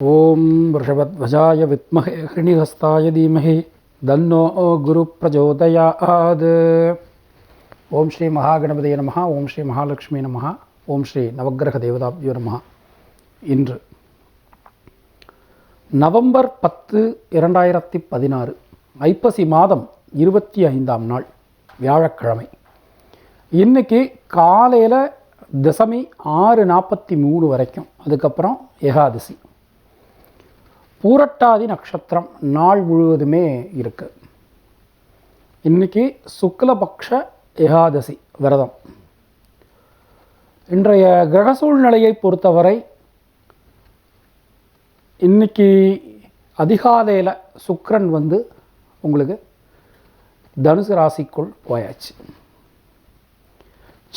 ॐ वृषभध्वजाय विद्महे हृणिहस्ताय धीमहि தன்னோ குரு பிரஜோதயாத் ஓம் ஸ்ரீ மகாகணபதிய நமஹ ஓம் ஸ்ரீ மகாலட்சுமி நமஹ ஓம் ஸ்ரீ நவக்கிரக தேவதாபியோ நமஹ இன்று நவம்பர் பத்து இரண்டாயிரத்தி பதினாறு ஐப்பசி மாதம் இருபத்தி ஐந்தாம் நாள் வியாழக்கிழமை இன்னைக்கு காலையில் தசமி ஆறு நாற்பத்தி மூணு வரைக்கும் அதுக்கப்புறம் ஏகாதசி பூரட்டாதி நட்சத்திரம் நாள் முழுவதுமே இருக்குது இன்றைக்கி சுக்லபக்ஷ ஏகாதசி விரதம். இன்றைய கிரக சூழ்நிலையை பொறுத்தவரை இன்னைக்கு அதிகாலையில் சுக்ரன் வந்து உங்களுக்கு தனுசு ராசிக்குள் போயாச்சு.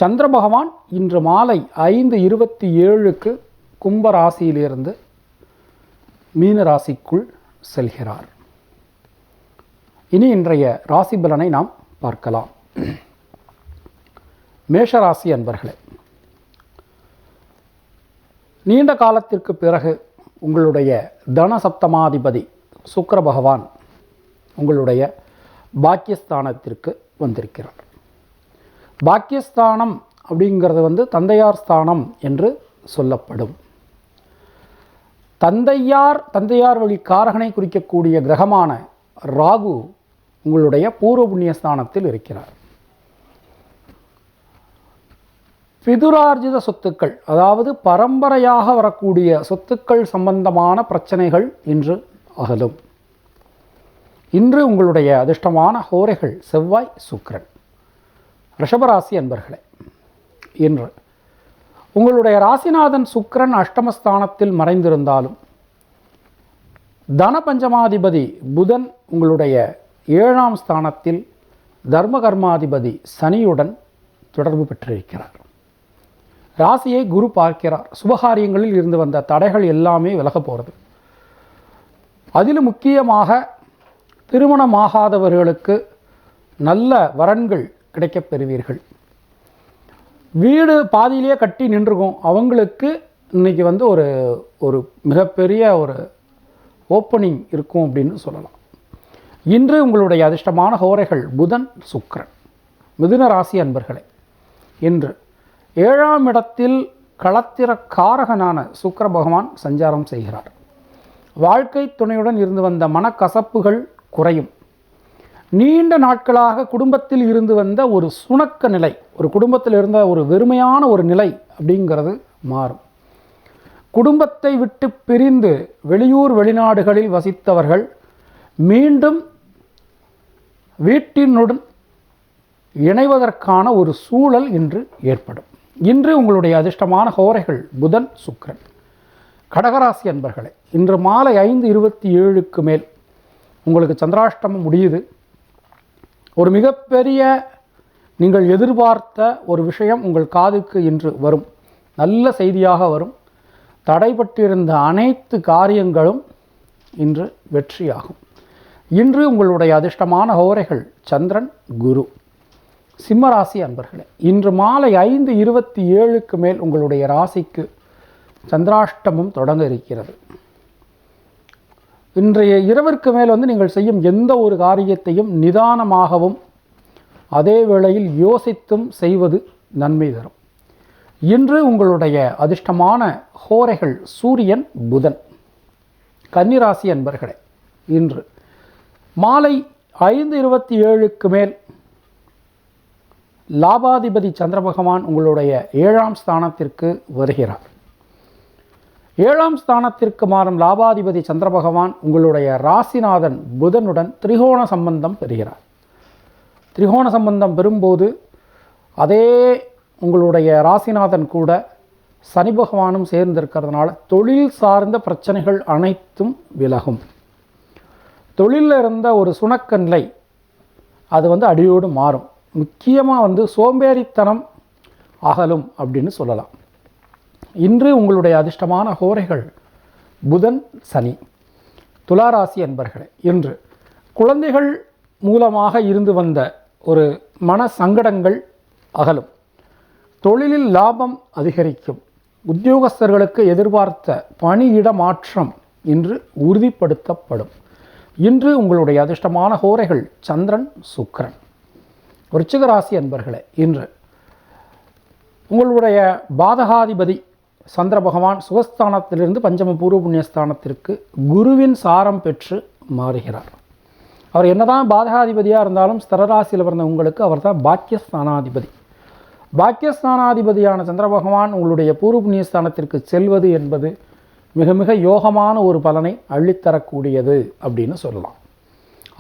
சந்திர பகவான் இன்று மாலை ஐந்து இருபத்தி ஏழுக்கு கும்ப ராசியிலிருந்து மீன ராசிக்குள் செல்கிறார். இனி இன்றைய ராசி பலனை நாம் பார்க்கலாம். மேஷராசி அன்பர்களே நீண்ட காலத்திற்கு பிறகு உங்களுடைய தன சப்தமாதிபதி பகவான் உங்களுடைய பாக்கியஸ்தானத்திற்கு வந்திருக்கிறார். பாக்கியஸ்தானம் அப்படிங்கிறது வந்து தந்தையார் ஸ்தானம் என்று சொல்லப்படும். தந்தையார் தந்தையார் வழி காரகனை குறிக்கக்கூடிய கிரகமான ராகு உங்களுடைய பூர்வ புண்ணிய ஸ்தானத்தில் இருக்கிறார். பிதுரார்ஜித சொத்துக்கள் அதாவது பரம்பரையாக வரக்கூடிய சொத்துக்கள் சம்பந்தமான பிரச்சனைகள் இன்று அகலும். இன்று உங்களுடைய அதிர்ஷ்டமான ஹோரைகள் செவ்வாய் சுக்கரன். ரிஷபராசி அன்பர்களே இன்று உங்களுடைய ராசிநாதன் சுக்கரன் அஷ்டமஸ்தானத்தில் மறைந்திருந்தாலும் தன பஞ்சமாதிபதி புதன் உங்களுடைய ஏழாம் ஸ்தானத்தில் தர்மகர்மாதிபதி சனியுடன் தொடர்பு பெற்றிருக்கிறார். ராசியை குரு பார்க்கிறார். சுபகாரியங்களில் இருந்து வந்த தடைகள் எல்லாமே விலக போகிறது அதிலும் முக்கியமாக திருமணமாகாதவர்களுக்கு நல்ல வரன்கள் கிடைக்கப் பெறுவீர்கள். வீடு பாதியிலேயே கட்டி நின்றுருக்கும் அவங்களுக்கு இன்றைக்கி வந்து ஒரு ஒரு மிகப்பெரிய ஒரு ஓப்பனிங் இருக்கும் அப்படின்னு சொல்லலாம். இன்று உங்களுடைய அதிர்ஷ்டமான ஹோரைகள் புதன் சுக்கரன். மிதுன ராசி அன்பர்களே இன்று ஏழாம் இடத்தில் களத்திர காரகனான சுக்கிர பகவான் சஞ்சாரம் செய்கிறார். வாழ்க்கை துணையுடன் இருந்து வந்த மனக்கசப்புகள் குறையும். நீண்ட நாட்களாக குடும்பத்தில் இருந்து வந்த ஒரு சுணக்க நிலை ஒரு குடும்பத்தில் இருந்த ஒரு வெறுமையான ஒரு நிலை அப்படிங்கிறது மாறும். குடும்பத்தை விட்டு பிரிந்து வெளியூர் வெளிநாடுகளில் வசித்தவர்கள் மீண்டும் வீட்டினுடன் இணைவதற்கான ஒரு சூழல் இன்று ஏற்படும். இன்று உங்களுடைய அதிர்ஷ்டமான ஹோரைகள் புதன் சுக்ரன் கடகராசி அன்பர்களே இன்று மாலை ஐந்து இருபத்தி ஏழுக்கு மேல் உங்களுக்கு சந்திராஷ்டமம் முடியுது. ஒரு மிகப்பெரிய நீங்கள் எதிர்பார்த்த ஒரு விஷயம் உங்கள் காதுக்கு இன்று வரும். நல்ல செய்தியாக வரும். தடைபட்டிருந்த அனைத்து காரியங்களும் இன்று வெற்றியாகும். இன்று உங்களுடைய அதிர்ஷ்டமான ஹோரைகள் சந்திரன் குரு. சிம்மராசி அன்பர்களே இன்று மாலை ஐந்து இருபத்தி ஏழுக்கு மேல் உங்களுடைய ராசிக்கு சந்திராஷ்டமம் தொடங்க இருக்கிறது. இன்றைய இரவிற்கு மேல் வந்து நீங்கள் செய்யும் எந்த ஒரு காரியத்தையும் நிதானமாகவும் அதே வேளையில் யோசித்தும் செய்வது நன்மை தரும். இன்று உங்களுடைய அதிர்ஷ்டமான ஹோரைகள் சூரியன் புதன் கன்னிராசி அன்பர்களே இன்று மாலை ஐந்து இருபத்தி ஏழுக்கு மேல் லாபாதிபதி சந்திர பகவான் உங்களுடைய ஏழாம் ஸ்தானத்திற்கு வருகிறார். ஏழாம் ஸ்தானத்திற்கு மாறும் லாபாதிபதி சந்திர பகவான் உங்களுடைய ராசிநாதன் புதனுடன் திரிகோண சம்பந்தம் பெறுகிறார். திரிகோண சம்பந்தம் பெறும்போது அதே உங்களுடைய ராசிநாதன் கூட சனி பகவானும் சேர்ந்திருக்கிறதுனால தொழில் சார்ந்த பிரச்சனைகள் அனைத்தும் விலகும். தொழிலில் இருந்த ஒரு சுணக்க நிலை அது வந்து அடியோடு மாறும். முக்கியமாக வந்து சோம்பேறித்தனம் அகலும் அப்படின்னு சொல்லலாம். இன்று உங்களுடைய அதிர்ஷ்டமான ஹோரைகள் புதன் சனி. துளாராசி அன்பர்களே இன்று குழந்தைகள் மூலமாக இருந்து வந்த ஒரு மன சங்கடங்கள் அகலும். தொழிலில் லாபம் அதிகரிக்கும். உத்தியோகஸ்தர்களுக்கு எதிர்பார்த்த பணியிட மாற்றம் இன்று உறுதிப்படுத்தப்படும். இன்று உங்களுடைய அதிர்ஷ்டமான ஹோரைகள் சந்திரன் சுக்கரன். விருச்சிக அன்பர்களே இன்று உங்களுடைய பாதகாதிபதி சந்திர பகவான் சுகஸ்தானத்திலிருந்து பஞ்சம பூர்வ புண்ணியஸ்தானத்திற்கு குருவின் சாரம் பெற்று மாறுகிறார். அவர் என்னதான் பாதகாதிபதியாக இருந்தாலும் ஸ்தரராசியில் பிறந்த உங்களுக்கு அவர் தான் பாக்கியஸ்தானாதிபதி. பாக்கியஸ்தானாதிபதியான சந்திர பகவான் உங்களுடைய பூர்வ புண்ணியஸ்தானத்திற்கு செல்வது என்பது மிக மிக யோகமான ஒரு பலனை அள்ளித்தரக்கூடியது அப்படின்னு சொல்லலாம்.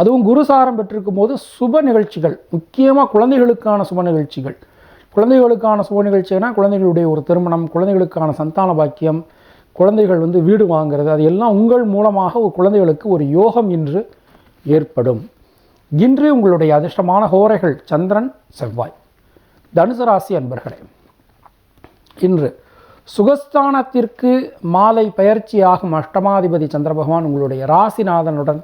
அதுவும் குருசாரம் பெற்றிருக்கும் போது சுப நிகழ்ச்சிகள் முக்கியமாக குழந்தைகளுக்கான சுப நிகழ்ச்சிகள் குழந்தைகளுக்கான சுப நிகழ்ச்சினா குழந்தைகளுடைய ஒரு திருமணம் குழந்தைகளுக்கான சந்தான பாக்கியம் குழந்தைகள் வந்து வீடு வாங்கிறது அது எல்லாம் உங்கள் மூலமாக ஒரு குழந்தைகளுக்கு ஒரு யோகம் இன்று ஏற்படும். இன்று உங்களுடைய அதிர்ஷ்டமான ஹோரைகள் சந்திரன் செவ்வாய். தனுசு ராசி அன்பர்களே இன்று சுகஸ்தானத்திற்கு மாலை பயிற்சியாகும் அஷ்டமாதிபதி சந்திர பகவான் உங்களுடைய ராசிநாதனுடன்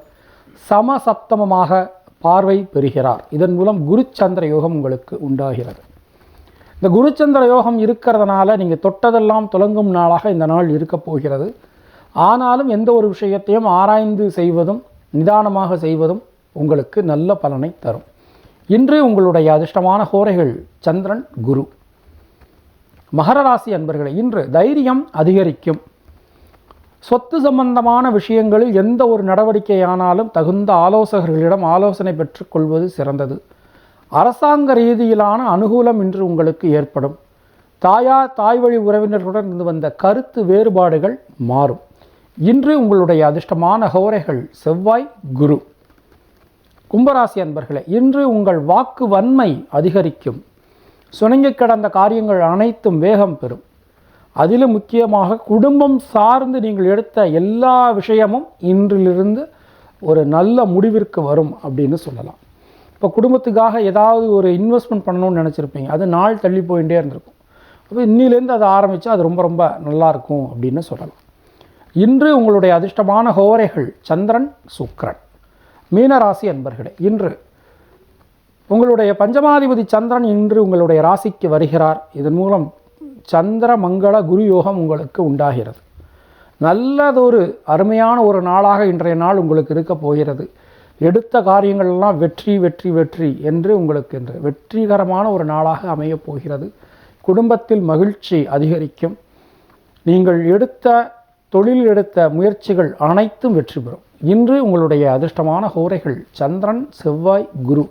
சமசப்தமமாக பார்வை பெறுகிறார். இதன் மூலம் குருச்சந்திர யோகம் உங்களுக்கு உண்டாகிறது. இந்த குருச்சந்திர யோகம் இருக்கிறதுனால நீங்கள் தொட்டதெல்லாம் தொடங்கும் நாளாக இந்த நாள் இருக்கப் போகிறது. ஆனாலும் எந்த ஒரு விஷயத்தையும் ஆராய்ந்து செய்வதும் நிதானமாக செய்வதும் உங்களுக்கு நல்ல பலனை தரும். இன்று உங்களுடைய அதிர்ஷ்டமான கோரைகள் சந்திரன் குரு. மகர ராசி அன்பர்களே இன்று தைரியம் அதிகரிக்கும். சொத்து சம்பந்தமான விஷயங்களில் எந்த ஒரு நடவடிக்கையானாலும் தகுந்த ஆலோசகர்களிடம் ஆலோசனை பெற்றுக்கொள்வது சிறந்தது. அரசாங்க ரீதியிலான அனுகூலம் இன்று உங்களுக்கு ஏற்படும். தாயார் தாய் வழி உறவினர்களுடன் இருந்து வந்த கருத்து வேறுபாடுகள் மாறும். இன்று உங்களுடைய அதிர்ஷ்டமான ஹோரைகள் செவ்வாய் குரு. கும்பராசி அன்பர்களே இன்று உங்கள் வாக்கு வன்மை அதிகரிக்கும். சுணங்கி கிடந்த காரியங்கள் அனைத்தும் வேகம் பெறும். அதிலும் முக்கியமாக குடும்பம் சார்ந்து நீங்கள் எடுத்த எல்லா விஷயமும் இன்றிலிருந்து ஒரு நல்ல முடிவிற்கு வரும் அப்படின்னு சொல்லலாம். இப்போ குடும்பத்துக்காக ஏதாவது ஒரு இன்வெஸ்ட்மெண்ட் பண்ணணும்னு நினச்சிருப்பீங்க. அது நாள் தள்ளி போயிட்டே இருந்திருக்கும். அப்போ இன்னிலேருந்து அதை ஆரம்பித்தா அது ரொம்ப ரொம்ப நல்லாயிருக்கும் அப்படின்னு சொல்லலாம். இன்று உங்களுடைய அதிர்ஷ்டமான ஹோரைகள் சந்திரன் சுக்ரன் மீனராசி அன்பர்களே இன்று உங்களுடைய பஞ்சமாதிபதி சந்திரன் இன்று உங்களுடைய ராசிக்கு வருகிறார். இதன் மூலம் சந்திர மங்கள குரு யோகம் உங்களுக்கு உண்டாகிறது. நல்லதொரு அருமையான ஒரு நாளாக இன்றைய நாள் உங்களுக்கு இருக்க போகிறது. எடுத்த காரியங்கள்லாம் வெற்றி வெற்றி வெற்றி என்று உங்களுக்கு என்று வெற்றிகரமான ஒரு நாளாக அமையப் போகிறது. குடும்பத்தில் மகிழ்ச்சி அதிகரிக்கும். நீங்கள் எடுத்த தொழில் எடுத்த முயற்சிகள் அனைத்தும் வெற்றி பெறும். இன்று உங்களுடைய அதிர்ஷ்டமான ஹோரைகள் சந்திரன் செவ்வாய் குரு.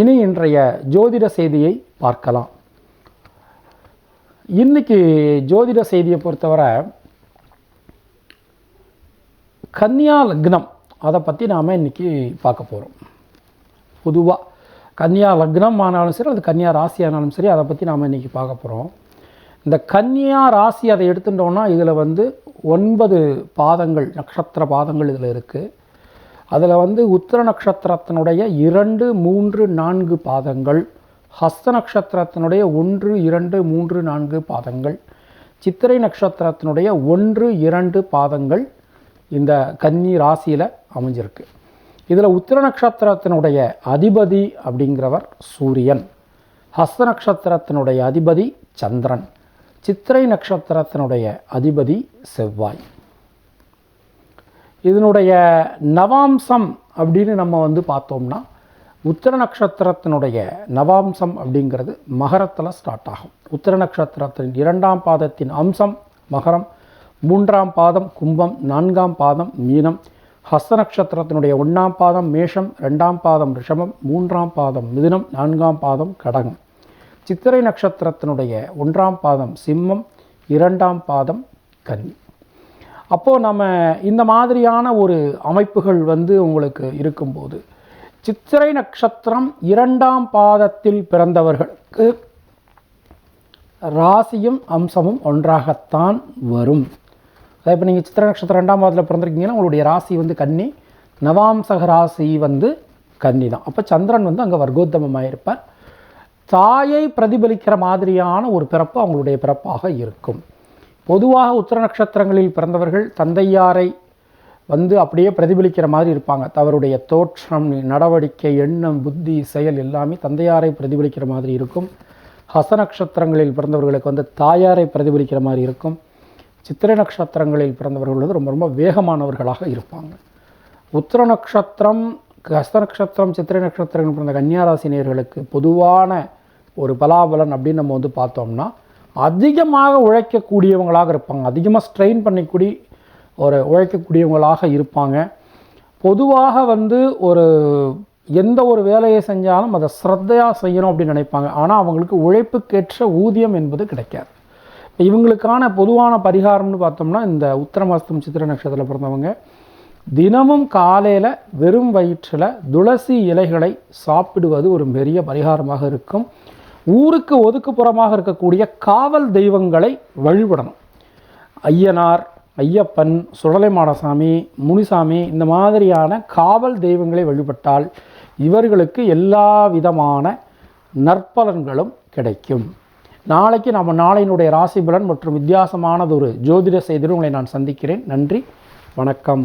இனி இன்றைய ஜோதிட செய்தியை பார்க்கலாம். இன்னைக்கு ஜோதிட செய்தியை பொறுத்தவரை கன்னியா லக்னம் அதை பற்றி நாம் இன்னைக்கு பார்க்க போகிறோம் பொதுவாக கன்னியா லக்னம் ஆனாலும் சரி அது கன்னியா ராசி ஆனாலும் சரி அதை பற்றி நாம் இன்றைக்கி பார்க்க போகிறோம் இந்த கன்னியா ராசி அதை எடுத்துட்டோம்னா இதில் வந்து ஒன்பது பாதங்கள் நட்சத்திர பாதங்கள் இதில் இருக்குது அதில் வந்து உத்திர நட்சத்திரத்தினுடைய இரண்டு மூன்று நான்கு பாதங்கள் ஹஸ்த நட்சத்திரத்தினுடைய ஒன்று இரண்டு மூன்று நான்கு பாதங்கள் சித்திரை நட்சத்திரத்தினுடைய ஒன்று இரண்டு பாதங்கள் இந்த கன்னி ராசியில் அமைஞ்சிருக்கு. இதில் உத்திர நட்சத்திரத்தினுடைய அதிபதி அப்படிங்கிறவர் சூரியன். ஹஸ்த நட்சத்திரத்தினுடைய அதிபதி சந்திரன். சித்திரை நட்சத்திரத்தினுடைய அதிபதி செவ்வாய். இதனுடைய நவாம்சம் அப்படின்னு நம்ம வந்து பார்த்தோம்னா உத்திர நட்சத்திரத்தினுடைய நவாம்சம் அப்படிங்கிறது மகரத்தில் ஸ்டார்ட் ஆகும். உத்திர நட்சத்திரத்தின் இரண்டாம் பாதத்தின் அம்சம் மகரம் மூன்றாம் பாதம் கும்பம் நான்காம் பாதம் மீனம் ஹஸ்த நட்சத்திரத்தினுடைய ஒன்றாம் பாதம் மேஷம் ரெண்டாம் பாதம் ரிஷபம் மூன்றாம் பாதம் மிதுனம் நான்காம் பாதம் கடகம். சித்திரை நட்சத்திரத்தினுடைய ஒன்றாம் பாதம் சிம்மம் இரண்டாம் பாதம் கன்னி. அப்போது நம்ம இந்த மாதிரியான ஒரு அமைப்புகள் வந்து உங்களுக்கு இருக்கும்போது சித்திரை நட்சத்திரம் இரண்டாம் பாதத்தில் பிறந்தவர்களுக்கு ராசியும் அம்சமும் ஒன்றாகத்தான் வரும். அதாவது இப்போ நீங்கள் சித்திர நட்சத்திரம் ரெண்டாம் பாதத்தில் பிறந்திருக்கீங்கன்னா உங்களுடைய ராசி வந்து கன்னி நவாம்சக ராசி வந்து கன்னி தான். அப்போ சந்திரன் வந்து அங்கே வர்க்கோத்தமமாக இருப்பார் தாயை பிரதிபலிக்கிற மாதிரியான ஒரு பிறப்பு அவங்களுடைய பிறப்பாக இருக்கும். பொதுவாக உத்திர நட்சத்திரங்களில் பிறந்தவர்கள் தந்தையாரை வந்து அப்படியே பிரதிபலிக்கிற மாதிரி இருப்பாங்க. அவருடைய தோற்றம் நடவடிக்கை எண்ணம் புத்தி செயல் எல்லாமே தந்தையாரை பிரதிபலிக்கிற மாதிரி இருக்கும். ஹச நட்சத்திரங்களில் பிறந்தவர்களுக்கு வந்து தாயாரை பிரதிபலிக்கிற மாதிரி இருக்கும். சித்திரை நட்சத்திரங்களில் பிறந்தவர்கள் வந்து ரொம்ப ரொம்ப வேகமானவர்களாக இருப்பாங்க. உத்திர நட்சத்திரம் கஸ்த நட்சத்திரம் சித்திரை நட்சத்திரங்கள் பிறந்த கன்னியாராசினியர்களுக்கு பொதுவான ஒரு பலாபலன் அப்படின்னு நம்ம வந்து பார்த்தோம்னா அதிகமாக உழைக்கக்கூடியவங்களாக இருப்பாங்க. அதிகமாக ஸ்ட்ரெயின் பண்ணிக்கூடி ஒரு உழைக்கக்கூடியவங்களாக இருப்பாங்க. பொதுவாக வந்து ஒரு எந்த ஒரு வேலையை செஞ்சாலும் அதை ஸ்ரத்தையாக செய்யணும் அப்படின்னு நினைப்பாங்க. ஆனால் அவங்களுக்கு உழைப்புக்கேற்ற ஊதியம் என்பது கிடைக்காது. இவங்களுக்கான பொதுவான பரிகாரம்னு பார்த்தோம்னா இந்த உத்தரமாஸ்தம் சித்திர நட்சத்திரத்தில் பிறந்தவங்க தினமும் காலையில் வெறும் வயிற்றில் துளசி இலைகளை சாப்பிடுவது ஒரு பெரிய பரிகாரமாக இருக்கும். ஊருக்கு ஒதுக்குப்புறமாக இருக்கக்கூடிய காவல் தெய்வங்களை வழிபடணும். ஐயனார் ஐயப்பன் சுடலைமாடசாமி முனிசாமி இந்த மாதிரியான காவல் தெய்வங்களை வழிபட்டால் இவர்களுக்கு எல்லா விதமான நற்பலன்களும் கிடைக்கும். நாளைக்கு நம்ம நாளையினுடைய ராசி பலன் மற்றும் வித்தியாசமானதொரு ஜோதிட செய்தியில் உங்களை நான் சந்திக்கிறேன். நன்றி. வணக்கம்.